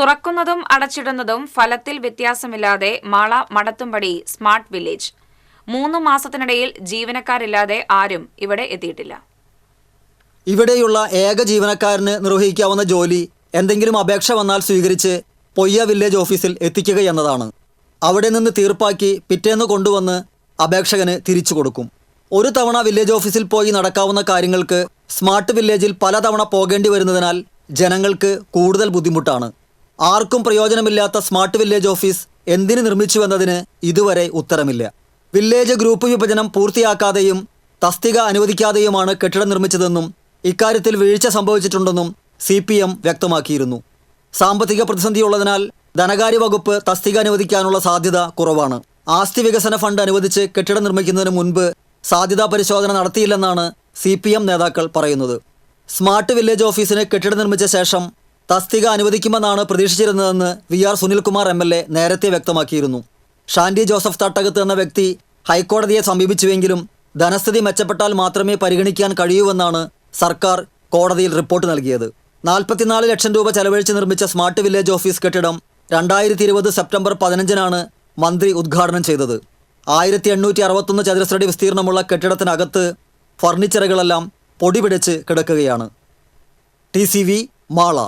തുറക്കുന്നതും അടച്ചിടുന്നതും ഫലത്തിൽ വ്യത്യാസമില്ലാതെ Mala Madathumpady smart village. മൂന്ന് മാസത്തിനിടയിൽ ജീവനക്കാരില്ലാതെ ആരും ഇവിടെ എത്തിയിട്ടില്ല. ഇവിടെയുള്ള ഏക ജീവനക്കാരന് നിർവഹിക്കാവുന്ന ജോലി എന്തെങ്കിലും അപേക്ഷ വന്നാൽ സ്വീകരിച്ച് പൊയ്യ വില്ലേജ് ഓഫീസിൽ എത്തിക്കുക എന്നതാണ്. അവിടെ നിന്ന് തീർപ്പാക്കി പിറ്റേന്ന് കൊണ്ടുവന്ന് അപേക്ഷകന് തിരിച്ചു കൊടുക്കും. ഒരു തവണ വില്ലേജ് ഓഫീസിൽ പോയി നടക്കാവുന്ന കാര്യങ്ങൾക്ക് സ്മാർട്ട് വില്ലേജിൽ പലതവണ പോകേണ്ടി വരുന്നതിനാൽ ജനങ്ങൾക്ക് കൂടുതൽ ബുദ്ധിമുട്ടാണ്. ആർക്കും പ്രയോജനമില്ലാത്ത സ്മാർട്ട് വില്ലേജ് ഓഫീസ് എന്തിനു നിർമ്മിച്ചുവെന്നതിന് ഇതുവരെ ഉത്തരമില്ല. വില്ലേജ് ഗ്രൂപ്പ് വിഭജനം പൂർത്തിയാക്കാതെയും തസ്തിക അനുവദിക്കാതെയുമാണ് കെട്ടിടം നിർമ്മിച്ചതെന്നും ഇക്കാര്യത്തിൽ വീഴ്ച സംഭവിച്ചിട്ടുണ്ടെന്നും സി പി എം വ്യക്തമാക്കിയിരുന്നു. സാമ്പത്തിക പ്രതിസന്ധിയുള്ളതിനാൽ ധനകാര്യ വകുപ്പ് തസ്തിക അനുവദിക്കാനുള്ള സാധ്യത കുറവാണ്. ആസ്തി വികസന ഫണ്ട് അനുവദിച്ച് കെട്ടിടം നിർമ്മിക്കുന്നതിന് മുൻപ് സാധ്യതാ പരിശോധന നടത്തിയില്ലെന്നാണ് സി നേതാക്കൾ പറയുന്നത്. സ്മാർട്ട് വില്ലേജ് ഓഫീസിന് കെട്ടിടം നിർമ്മിച്ച ശേഷം തസ്തിക അനുവദിക്കുമെന്നാണ് പ്രതീക്ഷിച്ചിരുന്നതെന്ന് V R Sunilkumar M L A നേരത്തെ വ്യക്തമാക്കിയിരുന്നു. ഷാൻഡി ജോസഫ് തട്ടകത്ത് എന്ന വ്യക്തി ഹൈക്കോടതിയെ സമീപിച്ചുവെങ്കിലും ധനസ്ഥിതി മെച്ചപ്പെട്ടാൽ മാത്രമേ പരിഗണിക്കാൻ കഴിയൂവെന്നാണ് സർക്കാർ കോടതിയിൽ റിപ്പോർട്ട് നൽകിയത്. നാൽപ്പത്തിനാല് ലക്ഷം രൂപ ചെലവഴിച്ച് നിർമ്മിച്ച സ്മാർട്ട് വില്ലേജ് ഓഫീസ് കെട്ടിടം രണ്ടായിരത്തി ഇരുപത് സെപ്റ്റംബർ പതിനഞ്ചിനാണ് മന്ത്രി ഉദ്ഘാടനം ചെയ്തത്. ആയിരത്തി എണ്ണൂറ്റി അറുപത്തൊന്ന് ചതുരശ്രടി വിസ്തീർണമുള്ള കെട്ടിടത്തിനകത്ത് ഫർണിച്ചറുകളെല്ലാം പൊടിപിടിച്ച് കിടക്കുകയാണ്. T C V Mala